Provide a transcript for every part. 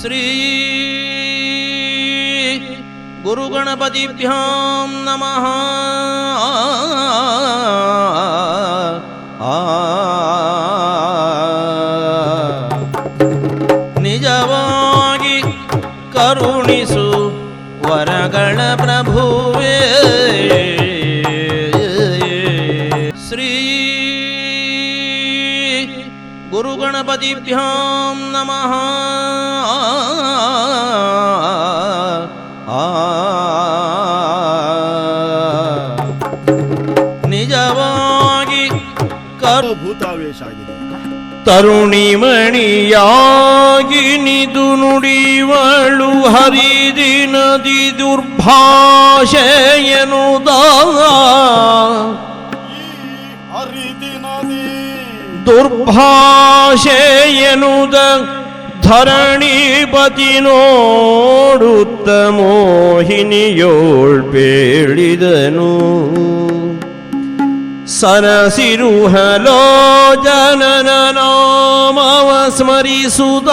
श्री गुरुगणपतिभ्यां नमः ನಿಜವಾಗಿ ಕರುಣಿಸು ವರಗಳ ಪ್ರಭುವೇ ಶ್ರೀ ಗುರುಗಣಪತಿಭ್ಯಾಂ ನಮಃ ತರುಣಿಮಣಿಯಾಗಿ ನಿದು ನುಡಿವಳು ಹರಿದಿನದಿ ದುರ್ಭಾಷೆಯನುದ. ಈ ಹರಿದಿನದಿ ದುರ್ಭಾಷೆಯನುದ ಧರಣಿಪತಿ ನೋಡುತ್ತ ಮೋಹಿನಿಯೋಳ್ ಬೇಳಿದನು ಸರಸಿರುಹಲೋ ಜನನ ನಾಮವ ಸ್ಮರಿಸುದ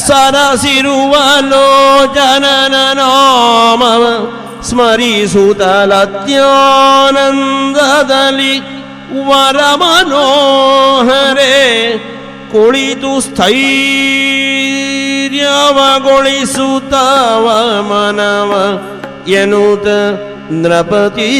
ಸರಸಿರುವಲೋ ಜನನ ನಾಮವ ಸ್ಮರಿಸುತ್ತಲತ್ಯಾನಂದದಲ್ಲಿ ವರಮನೋಹರೆ ಕುಳಿತು ಸ್ಥೈರ್ಯವಗೊಳಿಸುತ್ತವ ಮನವ ಎನ್ನುತ್ತ ನೃಪತಿ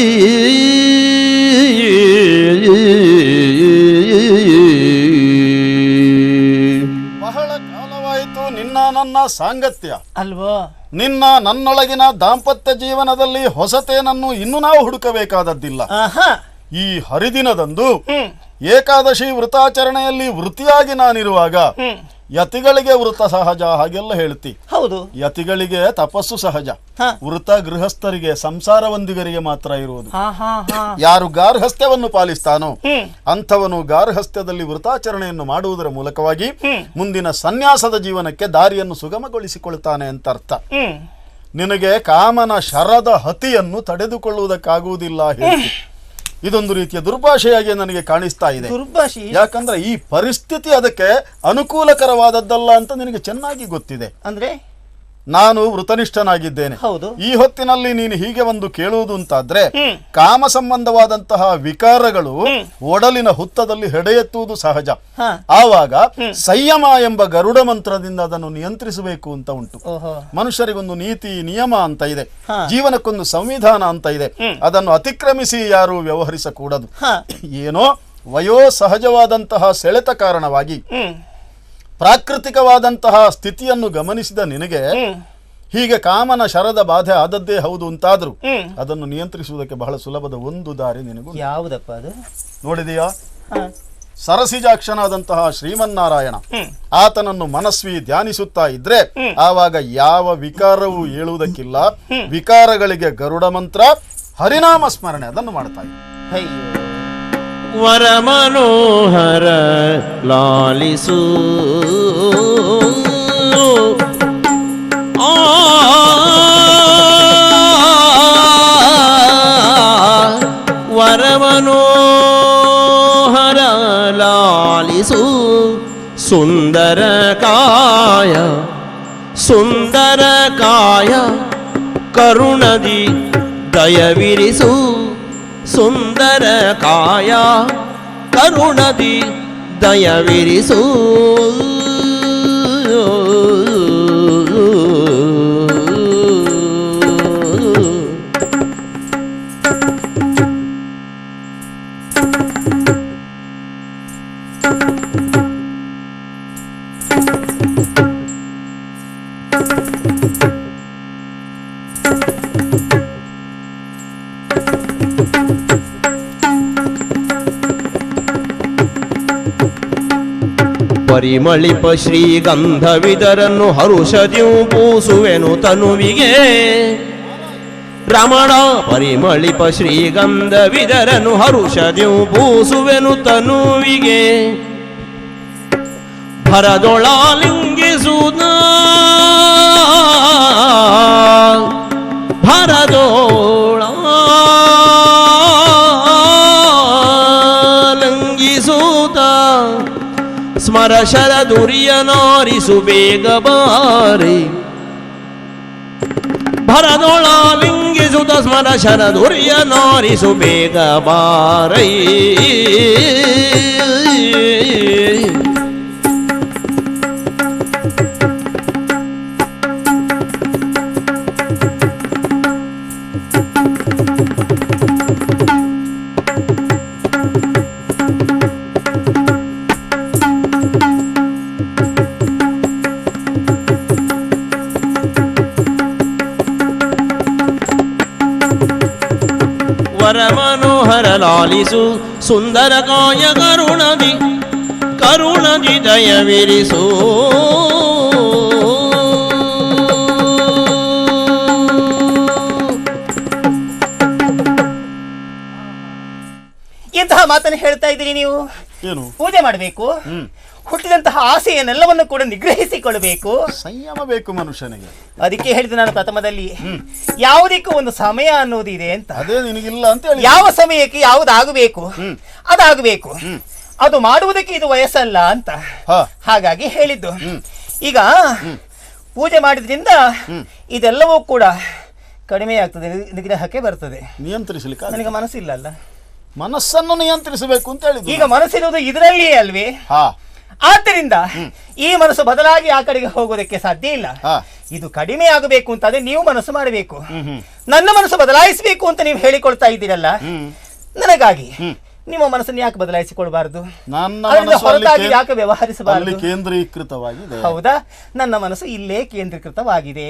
ಬಹಳ ಕಾಲವಾಯಿತು ನಿನ್ನ ನನ್ನ ಸಾಂಗತ್ಯ. ಅಲ್ವಾ? ನಿನ್ನ ನನ್ನೊಳಗಿನ ದಾಂಪತ್ಯ ಜೀವನದಲ್ಲಿ ಹೊಸತೇನನ್ನು ಇನ್ನು ನಾವು ಹುಡುಕಬೇಕಾದದ್ದಿಲ್ಲ. ಆಹಾ. ಈ ಹರಿದಿನದಂದು ಏಕಾದಶಿ ವೃತಾಚರಣೆಯಲ್ಲಿ ವೃತ್ತಿಯಾಗಿ ನಾನಿರುವಾಗ ಯತಿಗಳಿಗೆ ವೃತ ಸಹಜ ಹಾಗೆಲ್ಲ ಹೇಳ್ತಿ. ಹೌದು. ಯತಿಗಳಿಗೆ ತಪಸ್ಸು ಸಹಜ. ಹಾ. ವೃತ ಗೃಹಸ್ಥರಿಗೆ ಸಂಸಾರವಂದಿಗರಿಗೆ ಮಾತ್ರ ಇರುವುದು. ಹಾ ಹಾ ಹಾ. ಯಾರು ಗಾರ್ಹಸ್ಥ್ಯವನ್ನು ಪಾಲಿಸ್ತಾನೋ ಹ್ಮ್. ಅಂಥವನು ಗಾರ್ಹಸ್ಥ್ಯದಲ್ಲಿ ವೃತಾಚರಣೆಯನ್ನು ಮಾಡುವುದರ ಮೂಲಕವಾಗಿ ಮುಂದಿನ ಸನ್ಯಾಸದ ಜೀವನಕ್ಕೆ ದಾರಿಯನ್ನು ಸುಗಮಗೊಳಿಸಿಕೊಳ್ತಾನೆ ಅಂತ ಅರ್ಥ ಹ್ಮ್. ನಿನಗೆ ಕಾಮನ ಶರದ ಹತಿಯನ್ನು ತಡೆದುಕೊಳ್ಳುವುದಕ್ಕಾಗುವುದಿಲ್ಲ ಹೇಳಿ ಇದೊಂದು ರೀತಿಯ ದುರ್ಭಾಷೆಯಾಗಿ ನನಗೆ ಕಾಣಿಸ್ತಾ ಇದೆ. ದುರ್ಭಾಷೆ ಯಾಕಂದ್ರೆ ಈ ಪರಿಸ್ಥಿತಿ ಅದಕ್ಕೆ ಅನುಕೂಲಕರವಾದದ್ದಲ್ಲ ಅಂತ ನಿನಗೆ ಚೆನ್ನಾಗಿ ಗೊತ್ತಿದೆ. ಅಂದ್ರೆ? ನಾನು ವೃತನಿಷ್ಠನಾಗಿದ್ದೇನೆ. ಹೌದು. ಈ ಹೊತ್ತಿನಲ್ಲಿ ನೀನು ಹೀಗೆ ಒಂದು ಕೇಳುವುದು ಅಂತಾದ್ರೆ. ಕಾಮ ಸಂಬಂಧವಾದಂತಹ ವಿಕಾರಗಳು ಒಡಲಿನ ಹುತ್ತದಲ್ಲಿ ಹೆಡೆಯೆತ್ತುವುದು ಸಹಜ. ಆವಾಗ ಸಂಯಮ ಎಂಬ ಗರುಡ ಮಂತ್ರದಿಂದ ಅದನ್ನು ನಿಯಂತ್ರಿಸಬೇಕು ಅಂತ ಉಂಟು. ಮನುಷ್ಯರಿಗೊಂದು ನೀತಿ ನಿಯಮ ಅಂತ ಇದೆ. ಜೀವನಕ್ಕೊಂದು ಸಂವಿಧಾನ ಅಂತ ಇದೆ. ಅದನ್ನು ಅತಿಕ್ರಮಿಸಿ ಯಾರು ವ್ಯವಹರಿಸಕೂಡದು. ಏನೋ ವಯೋ ಸಹಜವಾದಂತಹ ಸೆಳೆತ ಕಾರಣವಾಗಿ ಪ್ರಾಕೃತಿಕವಾದಂತಹ ಸ್ಥಿತಿಯನ್ನು ಗಮನಿಸಿದ ನಿನಗೆ ಹೀಗೆ ಕಾಮನ ಶರದ ಬಾಧೆ ಆದದ್ದೇ ಹೌದು ಅಂತಾದ್ರೂ ಅದನ್ನು ನಿಯಂತ್ರಿಸುವುದಕ್ಕೆ ಬಹಳ ಸುಲಭದ ಒಂದು ದಾರಿ ನಿನಗೂ ಯಾವುದಪ್ಪ ಅದು? ನೋಡಿದೆಯಾ? ಸರಸಿಜಾಕ್ಷನಾದಂತಹ ಶ್ರೀಮನ್ನಾರಾಯಣ ಆತನನ್ನು ಮನಸ್ವಿ ಧ್ಯಾನಿಸುತ್ತಾ ಇದ್ರೆ ಆವಾಗ ಯಾವ ವಿಕಾರವೂ ಹೇಳುವುದಕ್ಕಿಲ್ಲ ವಿಕಾರಗಳಿಗೆ ಗರುಡ ಮಂತ್ರ ಹರಿನಾಮ ಸ್ಮರಣೆ ಅದನ್ನು ಮಾಡ್ತಾ ಇದ್ದ. ಅಯ್ಯೋ ವರ ಮನೋಹರ ಲಾಲಿಸು. ಆ ವರ ಮನೋಹರ ಲಾಲಿಸು. ಸುಂದರ ಕಾಯ ಸುಂದರ ಕಾಯ ಕರುಣದಿ ದಯವಿರಿಸು ಪರಿಮಳಿಪ ಶ್ರೀಗಂಧವಿದರನ್ನು ಹರುಷದಿಯು ಪೂಸುವೆನು ತನುವಿಗೆ. ರಮಣ ಪರಿಮಳಿಪ ಶ್ರೀಗಂಧವಿದರನು ಹರುಷದಿಯು ಪೂಸುವೆನು ತನುವಿಗೆ. ಭರದೊಳಾಲಿಂಗಿಸುದ ಭರದೋಳ ಲಂಗಿಸೂತ ಸ್ಮರ ಶರದುರಿಯ ನಾರಿಸು ಬೇಗ ಬಾರಿ. ಭರದೊಳಲಿಂಗಿಸುತ್ತ ಸ್ಮರ ಶರದುರಿಯ ನಾರಿಸು ಬೇಗ ಬಾರೈ. ಮನೋಹರ ಸುಂದರ ಕಾಯ ಕರುಣದಿ ಕರುಣದಿ ದಯವಿರಿಸು. ಎಂತಹ ಮಾತನ್ನು ಹೇಳ್ತಾ ಇದ್ದೀರಿ ನೀವು? ಏನು? ಪೂಜೆ ಮಾಡಬೇಕು. ಹುಟ್ಟಿದಂತಹ ಆಸೆಯನ್ನೆಲ್ಲವನ್ನು ಕೂಡ ನಿಗ್ರಹಿಸಿಕೊಳ್ಳಬೇಕು. ಸಂಯಮ ಬೇಕು ಮನುಷ್ಯನಿಗೆ. ಅದಕ್ಕೆ ಹೇಳಿದೆ ನಾನು ಪ್ರಥಮದಲ್ಲಿ. ಯಾವುದಕ್ಕೂ ಒಂದು ಸಮಯ ಅನ್ನೋದು ಇದೆ ಅಂತ. ಅದೇ ನಿನಗಿಲ್ಲ ಅಂತ ಹೇಳಿ ಯಾವ ಸಮಯಕ್ಕೆ ಯಾವುದಾಗಬೇಕು? ಅದಾಗಬೇಕು. ಅದು ಮಾಡುವುದಕ್ಕೆ ಇದು ವಯಸ್ಸಲ್ಲ ಅಂತ ಹಾ. ಹಾಗಾಗಿ ಹೇಳಿದ್ದು. ಈಗ ಪೂಜೆ ಮಾಡಿದ್ರಿಂದ ಇದೆಲ್ಲವೂ ಕೂಡ ಕಡಿಮೆ ಆಗ್ತದೆ ನಿಗ್ರಹಕ್ಕೆ ಬರ್ತದೆ. ನಿಯಂತ್ರಿಸಲಿಕ್ಕೆ ನನಗೆ ಮನಸ್ಸಿಲ್ಲ ಅಲ್ಲ. ಮನಸ್ಸನ್ನು ನಿಯಂತ್ರಿಸಬೇಕು ಅಂತ ಹೇಳಿದ್ರು. ಈಗ ಮನಸ್ಸಿರುವುದು ಇದರಲ್ಲಿಯೇ ಅಲ್ವೇ? ಹಾ. ಆದ್ದರಿಂದ ಈ ಮನಸ್ಸು ಬದಲಾಗಿ ಆ ಕಡೆಗೆ ಹೋಗೋದಕ್ಕೆ ಸಾಧ್ಯ ಇಲ್ಲ. ಇದು ಕಡಿಮೆ ಆಗಬೇಕು ಅಂತಂದ್ರೆ ನೀವು ಮನಸ್ಸು ಮಾಡಬೇಕು. ನನ್ನ ಮನಸ್ಸು ಬದಲಾಯಿಸಬೇಕು ಅಂತ ನೀವು ಹೇಳಿಕೊಳ್ತಾ ಇದ್ದೀರಲ್ಲ? ನನಗಾಗಿ ನಿಮ್ಮ ಮನಸ್ಸನ್ನು ಯಾಕೆ ಬದಲಾಯಿಸಿಕೊಳ್ಬಾರ್ದು? ಹೊರತಾಗಿ ಯಾಕೆ ವ್ಯವಹರಿಸಬಾರದು? ಕೇಂದ್ರೀಕೃತವಾಗಿದೆ. ಹೌದಾ? ನನ್ನ ಮನಸ್ಸು ಇಲ್ಲೇ ಕೇಂದ್ರೀಕೃತವಾಗಿದೆ.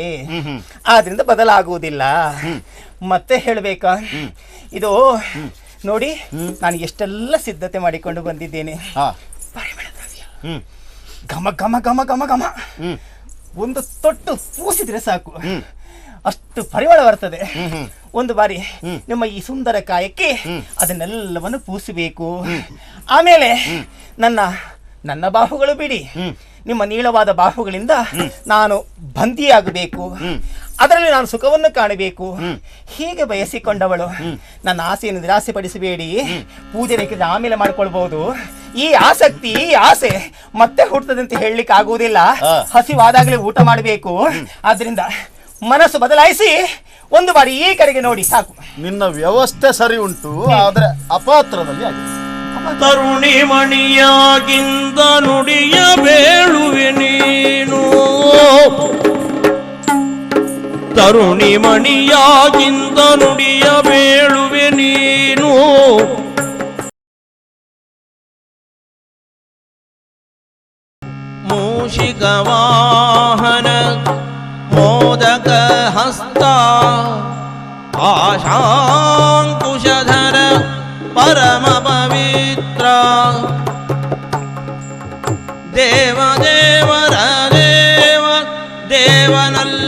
ಆದ್ರಿಂದ ಬದಲಾಗುವುದಿಲ್ಲ. ಮತ್ತೆ ಹೇಳಬೇಕಾ? ಇದು ನೋಡಿ ನಾನು ಎಷ್ಟೆಲ್ಲ ಸಿದ್ಧತೆ ಮಾಡಿಕೊಂಡು ಬಂದಿದ್ದೇನೆ. ಘಮ ಘಮ ಘಮ ಘಮ ಘಮ. ಒಂದು ತೊಟ್ಟು ಪೂಸಿದ್ರೆ ಸಾಕು. ಅಷ್ಟು ಪರಿಮಳ ಬರ್ತದೆ. ಒಂದು ಬಾರಿ ನಿಮ್ಮ ಈ ಸುಂದರ ಕಾಯಕ್ಕೆ ಅದನ್ನೆಲ್ಲವನ್ನು ಪೂಸಬೇಕು. ಆಮೇಲೆ ನನ್ನ ನನ್ನ ಬಾಹುಗಳು ಬಿಡಿ. ನಿಮ್ಮ ನೀಳವಾದ ಬಾಹುಗಳಿಂದ ನಾನು ಬಂದಿಯಾಗಬೇಕು. ಅದರಲ್ಲಿ ನಾನು ಸುಖವನ್ನು ಕಾಣಬೇಕು. ಹೀಗೆ ಬಯಸಿಕೊಂಡವಳು. ನನ್ನ ಆಸೆಯನ್ನು ನಿರಾಸೆ ಪಡಿಸಬೇಡಿ ಪೂಜೆ ಬೇಕಿದ್ರೆ ಆಮೇಲೆ ಮಾಡ್ಕೊಳ್ಬಹುದು ಈ ಆಸಕ್ತಿ ಈ ಆಸೆ ಮತ್ತೆ ಹುಟ್ಟುತ್ತದೆ ಅಂತ ಹೇಳಲಿಕ್ಕೆ ಆಗುವುದಿಲ್ಲ. ಹಸಿವಾದಾಗಲೇ ಊಟ ಮಾಡಬೇಕು. ಆದ್ರಿಂದ ಮನಸ್ಸು ಬದಲಾಯಿಸಿ ಒಂದು ಬಾರಿ ಈ ಕಡೆಗೆ ನೋಡಿ ಸಾಕು. ನಿನ್ನ ವ್ಯವಸ್ಥೆ ಸರಿ ಉಂಟು ಆದ್ರೆ ಅಪಾತ್ರದಲ್ಲಿ ಆಗಿದೆ. ತರುಣಿ ಮಣಿಯಾಗಿಂದ ನುಡಿಯ ಬೇಳುವೆ ನೀನು. ತರುಣಿ ಮಣಿಯಾಗಿಂದ ನುಡಿಯ ಬೇಳುವೆ ನೀನು ಮೂಷಿಕ ವಾಹನ ಮೋದಕ ಹಸ್ತ ಆಶಾಂಕುಶಧರ ಪರಮ